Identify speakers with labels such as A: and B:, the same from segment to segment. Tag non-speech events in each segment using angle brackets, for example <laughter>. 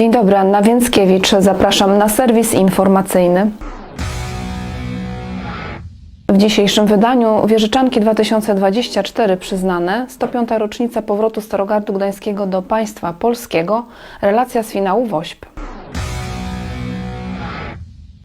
A: Dzień dobry, Anna Więckiewicz. Zapraszam na serwis informacyjny. W dzisiejszym wydaniu Wieżyczanki 2024 przyznane 105. rocznica powrotu Starogardu Gdańskiego do państwa polskiego, relacja z finału WOŚP.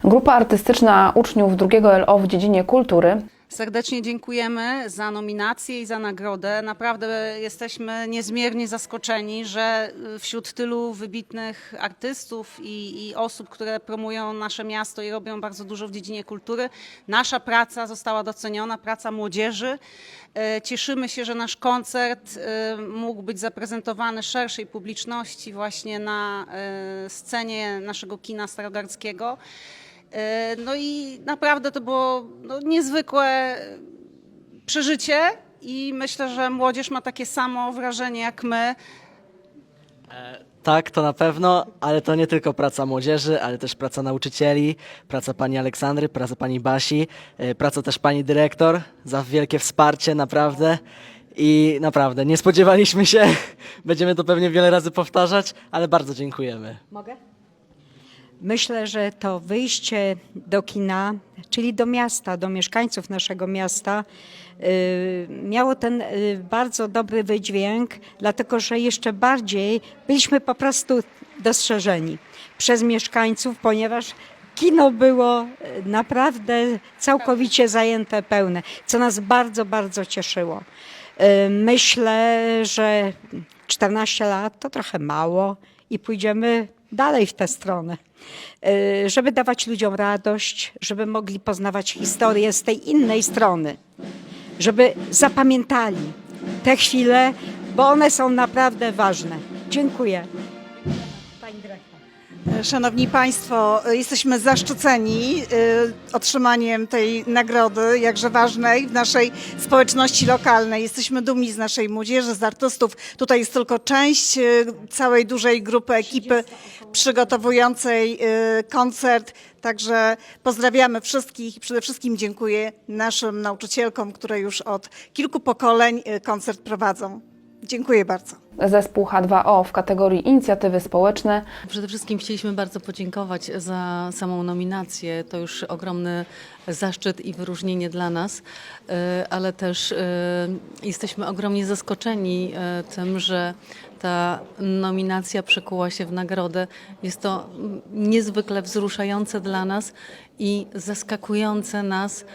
A: Grupa artystyczna uczniów drugiego LO w dziedzinie kultury
B: Serdecznie dziękujemy za nominację i za nagrodę. Naprawdę jesteśmy niezmiernie zaskoczeni, że wśród tylu wybitnych artystów i, i, osób, które promują nasze miasto i robią bardzo dużo w dziedzinie kultury, nasza praca została doceniona, praca młodzieży. E, Cieszymy się, że nasz koncert e, mógł być zaprezentowany szerszej publiczności właśnie na scenie naszego kina starogardzkiego. E, No i naprawdę to było no, niezwykłe przeżycie i myślę, że młodzież ma takie samo wrażenie jak my.
C: Tak, to na pewno, ale to nie tylko praca młodzieży, ale też praca nauczycieli, praca pani Aleksandry, praca pani Basi, e, praca też pani dyrektor za wielkie wsparcie, naprawdę. I naprawdę, nie spodziewaliśmy się, <laughs> będziemy to pewnie wiele razy powtarzać, ale bardzo dziękujemy.
D: Mogę? Myślę, że to wyjście do kina, czyli do miasta, do mieszkańców naszego miasta, y, miało ten y, bardzo dobry wydźwięk, dlatego że jeszcze bardziej byliśmy po prostu dostrzeżeni przez mieszkańców, ponieważ kino było y, naprawdę całkowicie zajęte, pełne, co nas bardzo, bardzo cieszyło. Myślę, że 14 lat to trochę mało i pójdziemy dalej w tę stronę, Y, żeby dawać ludziom radość, żeby mogli poznawać historię z tej innej strony, żeby zapamiętali te chwile, bo one są naprawdę ważne. Dziękuję.
E: Szanowni Państwo, jesteśmy zaszczyceni y, otrzymaniem tej nagrody, jakże ważnej w naszej społeczności lokalnej. Jesteśmy dumni z naszej młodzieży, z artystów. Tutaj jest tylko część y, całej dużej grupy ekipy przygotowującej y, koncert. Także pozdrawiamy wszystkich i przede wszystkim dziękuję naszym nauczycielkom, które już od kilku pokoleń koncert prowadzą. Dziękuję bardzo.
A: Zespół H2O w kategorii inicjatywy społeczne
F: Przede wszystkim chcieliśmy bardzo podziękować za samą nominację. To już ogromny zaszczyt i wyróżnienie dla nas, e, ale też e, jesteśmy ogromnie zaskoczeni e, tym, że ta nominacja przekuła się w nagrodę. Jest to niezwykle wzruszające dla nas i zaskakujące nas.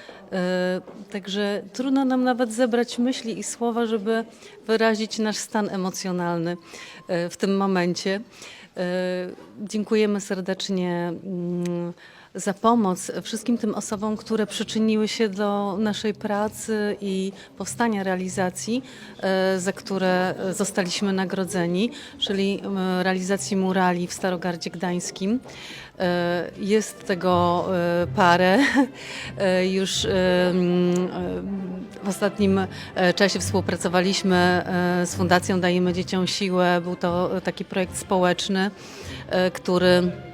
F: Także trudno nam nawet zebrać myśli i słowa, żeby wyrazić nasz stan emocjonalny e, w tym momencie. E, Dziękujemy serdecznie mm, za pomoc wszystkim tym osobom, które przyczyniły się do naszej pracy i powstania realizacji, e, za które zostaliśmy nagrodzeni, czyli realizacji murali w Starogardzie Gdańskim. E, Jest tego e, parę. E, Już e, e, w ostatnim e, czasie współpracowaliśmy e, z Fundacją Dajemy Dzieciom Siłę. Był to taki projekt społeczny, e, który e,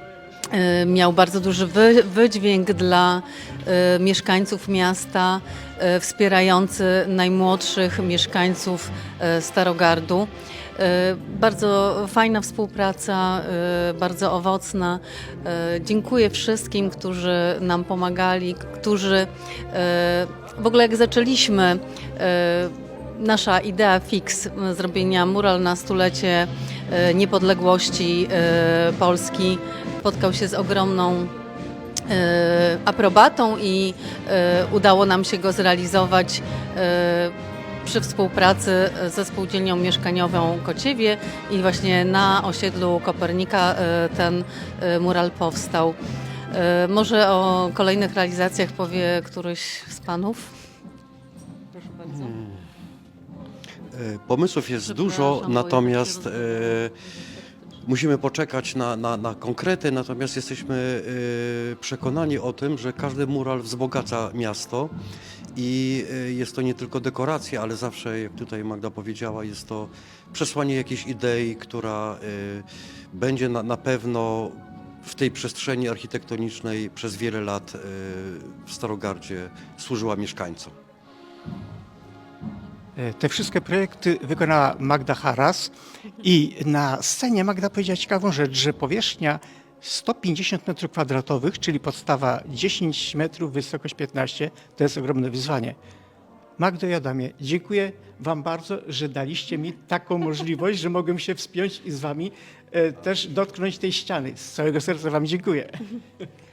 F: miał bardzo duży wy, wydźwięk dla e, mieszkańców miasta, e, wspierający najmłodszych mieszkańców e, Starogardu. E, Bardzo fajna współpraca, e, bardzo owocna. E, Dziękuję wszystkim, którzy nam pomagali, którzy e, w ogóle jak zaczęliśmy e, nasza idea fix zrobienia mural na stulecie e, niepodległości e, Polski spotkał się z ogromną e, aprobatą i e, udało nam się go zrealizować e, przy współpracy ze spółdzielnią mieszkaniową Kociewie i właśnie na osiedlu Kopernika ten mural powstał. Może o kolejnych realizacjach powie któryś z panów? Proszę bardzo.
G: E, Pomysłów jest dużo, natomiast
F: ja
G: musimy poczekać na, na, na konkrety, natomiast jesteśmy e, przekonani o tym, że każdy mural wzbogaca miasto i e, jest to nie tylko dekoracja, ale zawsze, jak tutaj Magda powiedziała, jest to przesłanie jakiejś idei, która e, będzie na, na pewno w tej przestrzeni architektonicznej przez wiele lat w Starogardzie służyła mieszkańcom.
H: E, Te wszystkie projekty wykonała Magda Haras i na scenie Magda powiedziała ciekawą rzecz, że powierzchnia 150 m2, czyli podstawa 10 metrów, wysokość 15, to jest ogromne wyzwanie. Magdo i Adamie, dziękuję Wam bardzo, że daliście mi taką możliwość, że mogłem się wspiąć i z Wami e, też dotknąć tej ściany. Z całego serca Wam dziękuję.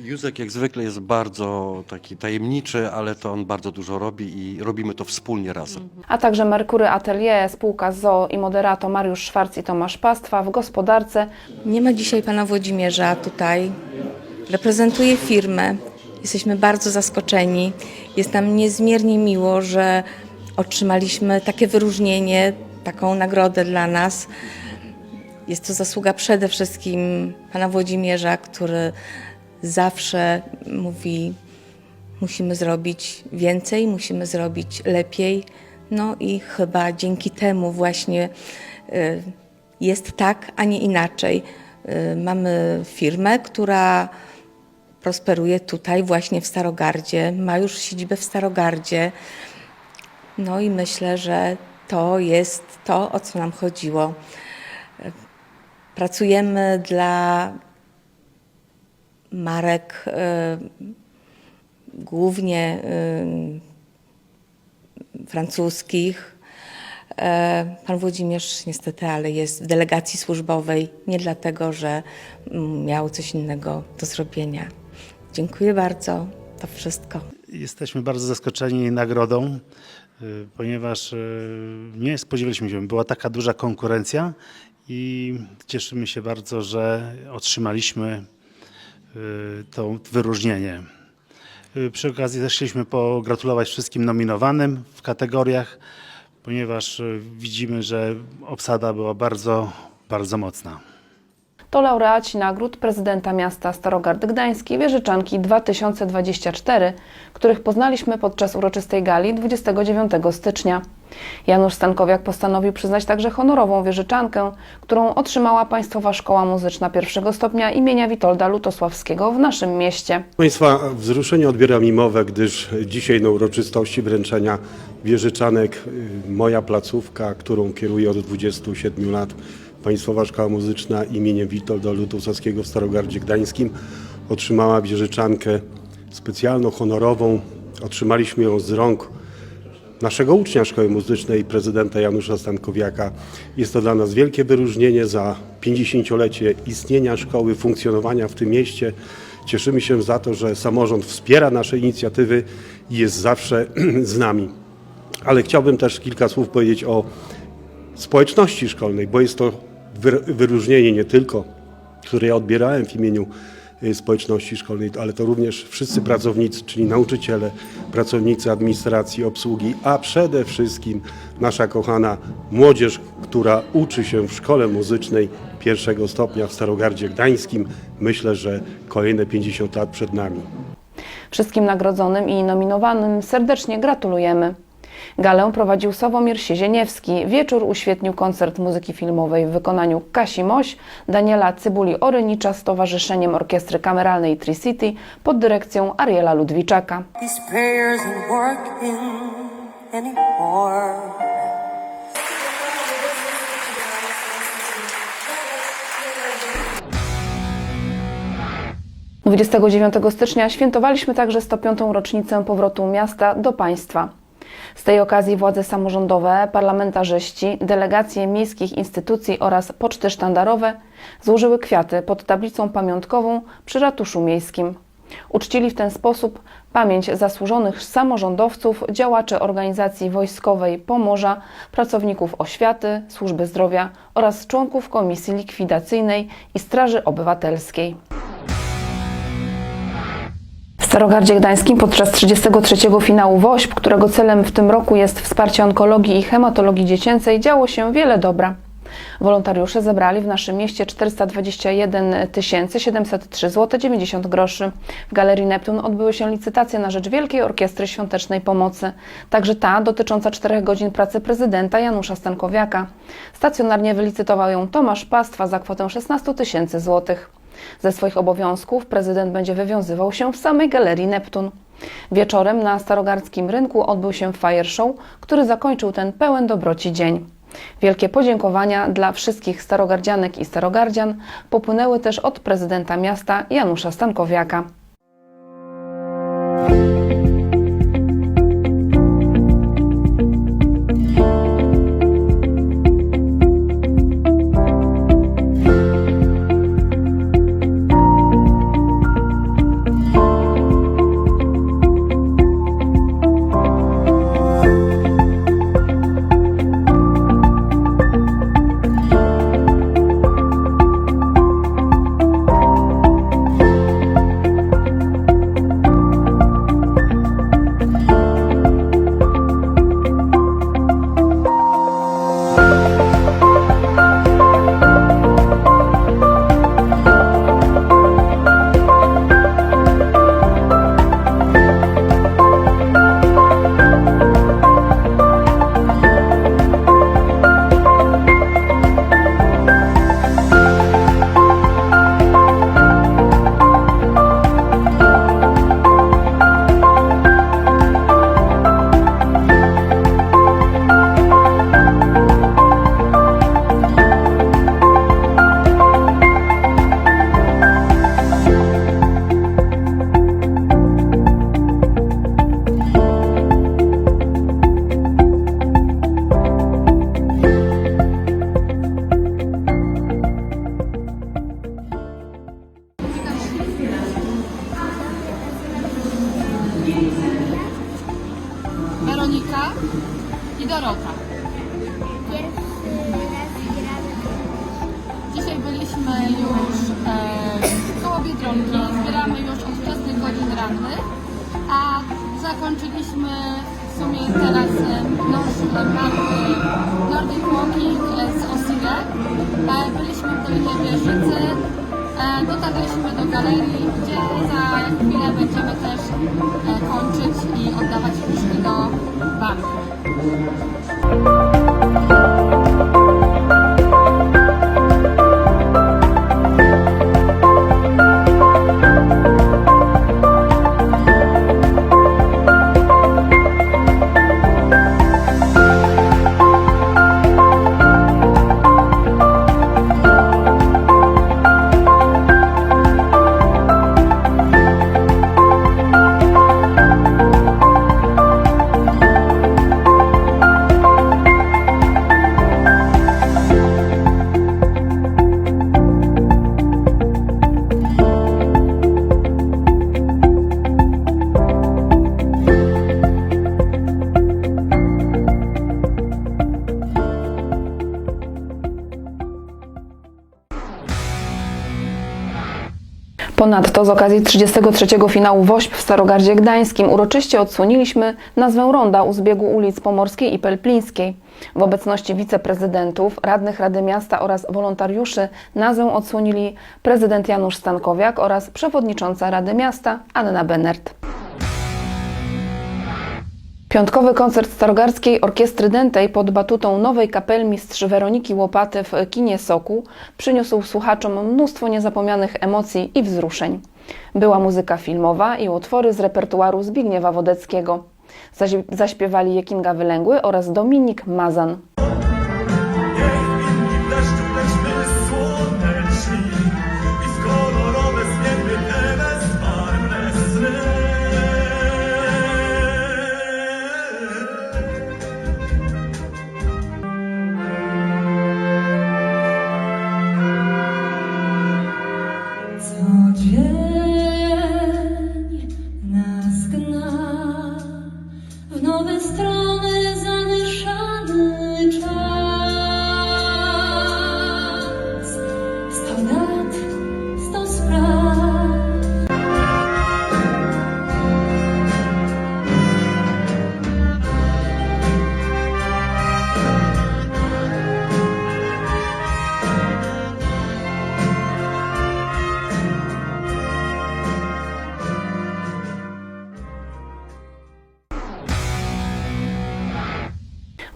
G: Józek jak zwykle jest bardzo taki tajemniczy, ale to on bardzo dużo robi i robimy to wspólnie razem.
A: A także Merkury Atelier, spółka ZOO i moderato Mariusz Szwarc i Tomasz Pastwa w gospodarce
I: Nie ma dzisiaj pana Włodzimierza tutaj. Reprezentuje firmę. Jesteśmy bardzo zaskoczeni. Jest nam niezmiernie miło, że otrzymaliśmy takie wyróżnienie, taką nagrodę dla nas. Jest to zasługa przede wszystkim pana Włodzimierza, który zawsze mówi: musimy zrobić więcej, musimy zrobić lepiej. No i chyba dzięki temu właśnie y, jest tak, a nie inaczej. Y, Mamy firmę, która prosperuje tutaj, właśnie w Starogardzie, ma już siedzibę w Starogardzie. No i myślę, że to jest to, o co nam chodziło. Pracujemy dla marek y, głównie y, francuskich. E, Pan Włodzimierz niestety, ale jest w delegacji służbowej, nie dlatego, że mm, miał coś innego do zrobienia. Dziękuję bardzo. To wszystko.
J: Jesteśmy bardzo zaskoczeni nagrodą, y, ponieważ y, nie spodziewaliśmy się, była taka duża konkurencja i cieszymy się bardzo, że otrzymaliśmy y, to wyróżnienie. Przy okazji też chcieliśmy pogratulować wszystkim nominowanym w kategoriach, ponieważ widzimy, że obsada była bardzo, bardzo mocna.
A: To laureaci nagród prezydenta miasta Starogardy Gdańskiej Wieżyczanki 2024, których poznaliśmy podczas uroczystej gali 29 stycznia. Janusz Stankowiak postanowił przyznać także honorową wieżyczankę, którą otrzymała Państwowa Szkoła Muzyczna pierwszego stopnia imienia Witolda Lutosławskiego w naszym mieście.
K: Państwa, wzruszenie odbiera mi mowę, gdyż dzisiaj na uroczystości wręczenia wieżyczanek y, moja placówka, którą kieruję od 27 lat, Państwowa Szkoła Muzyczna imieniem Witolda Lutosławskiego w Starogardzie Gdańskim otrzymała wieżyczankę specjalną, honorową. Otrzymaliśmy ją z rąk naszego ucznia Szkoły Muzycznej, prezydenta Janusza Stankowiaka. Jest to dla nas wielkie wyróżnienie za 50-lecie istnienia szkoły, funkcjonowania w tym mieście. Cieszymy się za to, że samorząd wspiera nasze inicjatywy i jest zawsze <clears throat> z nami. Ale chciałbym też kilka słów powiedzieć o społeczności szkolnej, bo jest to wyróżnienie nie tylko, które ja odbierałem w imieniu y, społeczności szkolnej, ale to również wszyscy pracownicy, czyli nauczyciele, pracownicy administracji, obsługi, a przede wszystkim nasza kochana młodzież, która uczy się w szkole muzycznej pierwszego stopnia w Starogardzie Gdańskim. Myślę, że kolejne 50 lat przed nami.
A: Wszystkim nagrodzonym i nominowanym serdecznie gratulujemy. Galę prowadził Sławomir Siezieniewski. Wieczór uświetnił koncert muzyki filmowej w wykonaniu Kasi Moś, Daniela Cybuli-Orynicza z Towarzyszeniem Orkiestry Kameralnej Tri-City pod dyrekcją Ariela Ludwiczaka.
L: Anymore.
A: 29 stycznia świętowaliśmy także 105. rocznicę powrotu miasta do państwa. Z tej okazji władze samorządowe, parlamentarzyści, delegacje miejskich instytucji oraz poczty sztandarowe złożyły kwiaty pod tablicą pamiątkową przy ratuszu miejskim. Uczcili w ten sposób pamięć zasłużonych samorządowców, działaczy organizacji wojskowej Pomorza, pracowników oświaty, służby zdrowia oraz członków Komisji Likwidacyjnej i Straży Obywatelskiej. Starogardzie Gdańskim podczas 33. finału WOŚP, którego celem w tym roku jest wsparcie onkologii i hematologii dziecięcej, działo się wiele dobra. Wolontariusze zebrali w naszym mieście 421 703 zł 90 groszy. W Galerii Neptun odbyły się licytacje na rzecz Wielkiej Orkiestry Świątecznej Pomocy. Także ta dotycząca 4 godzin pracy prezydenta Janusza Stankowiaka. Stacjonarnie wylicytował ją Tomasz Pastwa za kwotę 16 tysięcy złotych. Ze swoich obowiązków prezydent będzie wywiązywał się w samej Galerii Neptun. Wieczorem na Starogardzkim Rynku odbył się fire show, który zakończył ten pełen dobroci dzień. Wielkie podziękowania dla wszystkich starogardzianek i starogardzian popłynęły też od prezydenta miasta Janusza Stankowiaka.
M: A zakończyliśmy w sumie teraz e, nasz marny Nordic Walking e, z Osile. E, byliśmy w Dolinie Wieżycy, e, dotarliśmy do galerii, gdzie za chwilę będziemy też e, kończyć i oddawać puszki do banku.
A: Z okazji 33. finału WOŚP w Starogardzie Gdańskim uroczyście odsłoniliśmy nazwę ronda u zbiegu ulic Pomorskiej i Pelplińskiej. W obecności wiceprezydentów, radnych Rady Miasta oraz wolontariuszy nazwę odsłonili prezydent Janusz Stankowiak oraz przewodnicząca Rady Miasta Anna Benert. Piątkowy koncert Starogardzkiej Orkiestry Dętej pod batutą nowej kapelmistrz Weroniki Łopaty w kinie Soku przyniósł słuchaczom mnóstwo niezapomnianych emocji i wzruszeń. Była muzyka filmowa i utwory z repertuaru Zbigniewa Wodeckiego. Zaś- Zaśpiewali Jekinga Wylęgły oraz Dominik Mazan.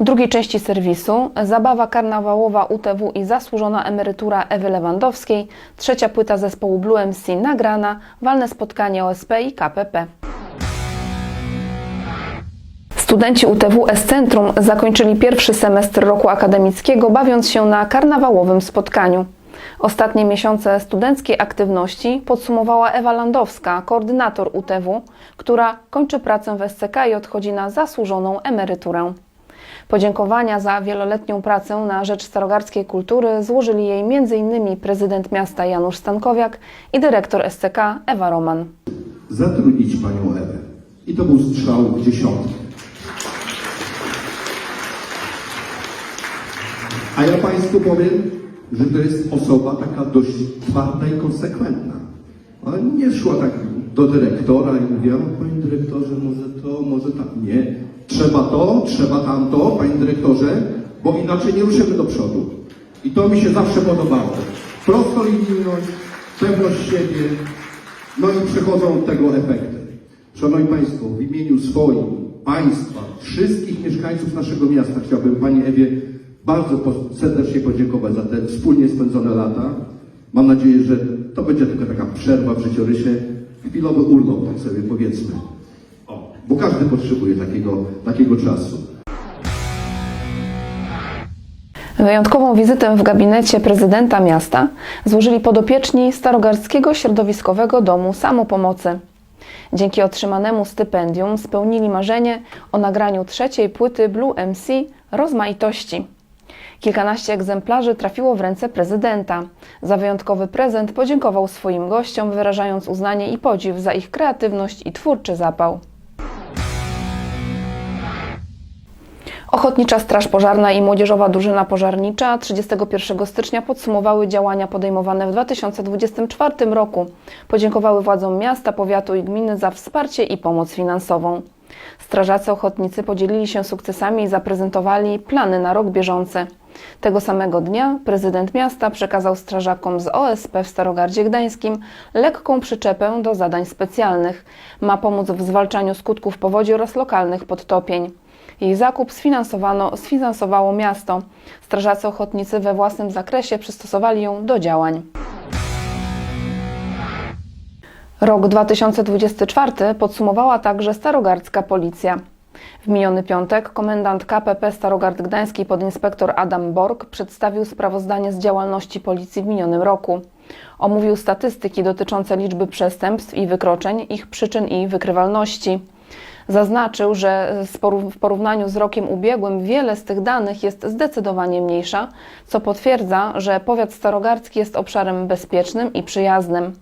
A: Drugiej części serwisu zabawa karnawałowa UTW i zasłużona emerytura Ewy Lewandowskiej, trzecia płyta zespołu Blue MC nagrana, walne spotkanie OSP i KPP. Studenci UTW S-Centrum zakończyli pierwszy semestr roku akademickiego, bawiąc się na karnawałowym spotkaniu. Ostatnie miesiące studenckiej aktywności podsumowała Ewa Landowska, koordynator UTW, która kończy pracę w SCK i odchodzi na zasłużoną emeryturę. Podziękowania za wieloletnią pracę na rzecz starogardzkiej kultury złożyli jej m.in. prezydent miasta Janusz Stankowiak i dyrektor SCK Ewa Roman.
N: zatrudnić panią Ewę. I to był strzał w dziesiątkę. A ja państwu powiem, że to jest osoba taka dość twarda i konsekwentna. Ona nie szła tak do dyrektora i mówiła, "O, panie dyrektorze, może to, może tak. Nie. Trzeba to, trzeba tamto, panie dyrektorze, bo inaczej nie ruszymy do przodu. I to mi się zawsze podobało. Prostolinijność, pewność siebie, no i przychodzą od tego efekty. Szanowni Państwo, w imieniu swoim, Państwa, wszystkich mieszkańców naszego miasta chciałbym Pani Ewie bardzo serdecznie podziękować za te wspólnie spędzone lata. Mam nadzieję, że to będzie tylko taka przerwa w życiorysie, chwilowy urlop, tak sobie powiedzmy. Bo każdy potrzebuje takiego, takiego czasu.
A: Wyjątkową wizytę w gabinecie prezydenta miasta złożyli podopieczni Starogardzkiego Środowiskowego Domu Samopomocy. Dzięki otrzymanemu stypendium spełnili marzenie o nagraniu trzeciej płyty Blue MC Rozmaitości. Kilkanaście egzemplarzy trafiło w ręce prezydenta. Za wyjątkowy prezent podziękował swoim gościom, wyrażając uznanie i podziw za ich kreatywność i twórczy zapał. Ochotnicza Straż Pożarna i Młodzieżowa Drużyna Pożarnicza 31 stycznia podsumowały działania podejmowane w 2024 roku. Podziękowały władzom miasta, powiatu i gminy za wsparcie i pomoc finansową. Strażacy ochotnicy podzielili się sukcesami i zaprezentowali plany na rok bieżący. Tego samego dnia prezydent miasta przekazał strażakom z OSP w Starogardzie Gdańskim lekką przyczepę do zadań specjalnych. Ma pomóc w zwalczaniu skutków powodzi oraz lokalnych podtopień. Jej zakup sfinansowało miasto. Strażacy ochotnicy we własnym zakresie przystosowali ją do działań. Rok 2024 podsumowała także starogardzka policja. W miniony piątek komendant KPP Starogard Gdański podinspektor Adam Borg przedstawił sprawozdanie z działalności policji w minionym roku. Omówił statystyki dotyczące liczby przestępstw i wykroczeń, ich przyczyn i wykrywalności. Zaznaczył, że w porównaniu z rokiem ubiegłym wiele z tych danych jest zdecydowanie mniejsza, co potwierdza, że powiat starogardzki jest obszarem bezpiecznym i przyjaznym.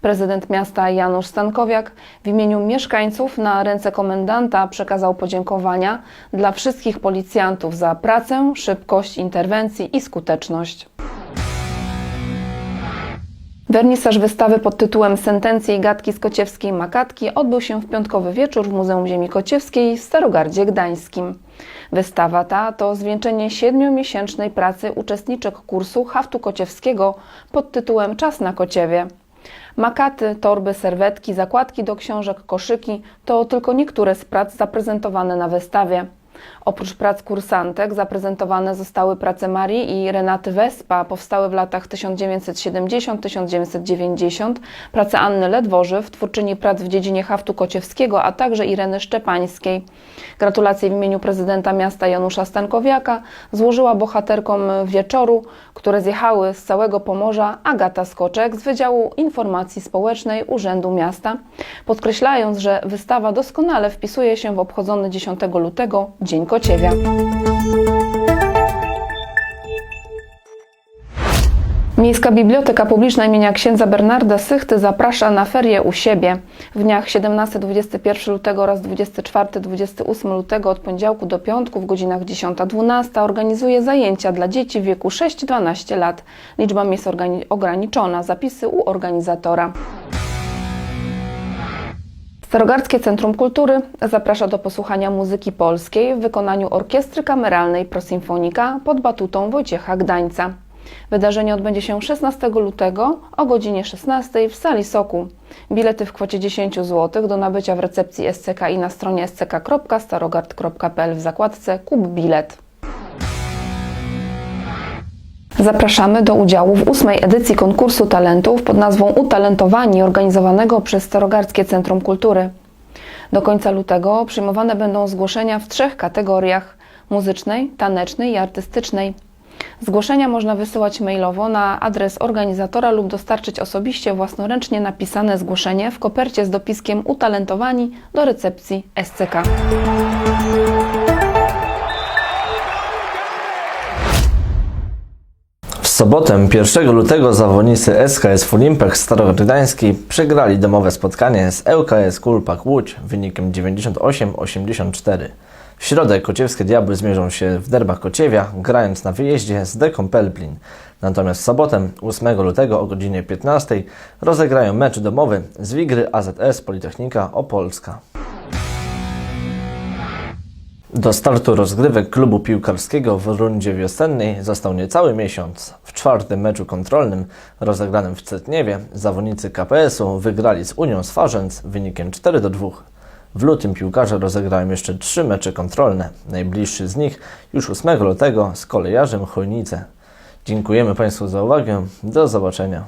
A: Prezydent miasta Janusz Stankowiak w imieniu mieszkańców na ręce komendanta przekazał podziękowania dla wszystkich policjantów za pracę, szybkość interwencji i skuteczność. Wernisaż wystawy pod tytułem Sentencje i gadki z kociewskiej Makatki odbył się w piątkowy wieczór w Muzeum Ziemi Kociewskiej w Starogardzie Gdańskim. Wystawa ta to zwieńczenie siedmiomiesięcznej pracy uczestniczek kursu haftu kociewskiego pod tytułem Czas na Kociewie. Makaty, torby, serwetki, zakładki do książek, koszyki to tylko niektóre z prac zaprezentowane na wystawie. Oprócz prac kursantek zaprezentowane zostały prace Marii i Renaty Wespa, powstałe w latach 1970-1990, prace Anny Ledworzyw, twórczyni prac w dziedzinie haftu kociewskiego, a także Ireny Szczepańskiej. Gratulacje w imieniu prezydenta miasta Janusza Stankowiaka złożyła bohaterkom wieczoru, które zjechały z całego Pomorza Agata Skoczek z Wydziału Informacji Społecznej Urzędu Miasta, podkreślając, że wystawa doskonale wpisuje się w obchodzony 10 lutego Dzień Miejska Biblioteka Publiczna imienia księdza Bernarda Sychty zaprasza na ferie u siebie. W dniach 17-21 lutego oraz 24-28 lutego od poniedziałku do piątku w godzinach 10-12 organizuje zajęcia dla dzieci w wieku 6-12 lat. Liczba miejsc ograniczona. Zapisy u organizatora. Starogardzkie Centrum Kultury zaprasza do posłuchania muzyki polskiej w wykonaniu Orkiestry Kameralnej Prosymfonika pod batutą Wojciecha Gdańca. Wydarzenie odbędzie się 16 lutego o godzinie 16 w sali Soku. Bilety w kwocie 10 zł do nabycia w recepcji SCK i na stronie sk.starogard.pl w zakładce Kup bilet. Zapraszamy do udziału w ósmej edycji konkursu talentów pod nazwą Utalentowani organizowanego przez Starogardzkie Centrum Kultury. Do końca lutego przyjmowane będą zgłoszenia w trzech kategoriach: muzycznej, tanecznej i artystycznej. Zgłoszenia można wysyłać mailowo na adres organizatora lub dostarczyć osobiście własnoręcznie napisane zgłoszenie w kopercie z dopiskiem utalentowani do recepcji SCK.
O: Sobotę 1 lutego zawodnicy SKS Fulimpek Starogdański przegrali domowe spotkanie z ŁKS Kulpak Łódź wynikiem 98-84. W środę kociewskie diabły zmierzą się w derbach Kociewia, grając na wyjeździe z Deką Pelplin. Natomiast w sobotę 8 lutego o godzinie 15 rozegrają mecz domowy z Wigry AZS Politechnika Opolska. Do startu rozgrywek klubu piłkarskiego w rundzie wiosennej został niecały miesiąc. W czwartym meczu kontrolnym, rozegranym w Cetniewie, zawodnicy KPS-u wygrali z Unią Swarzędz wynikiem 4 do 2. W lutym piłkarze rozegrają jeszcze trzy mecze kontrolne. Najbliższy z nich już 8 lutego z kolejarzem Chojnice. Dziękujemy Państwu za uwagę. Do zobaczenia.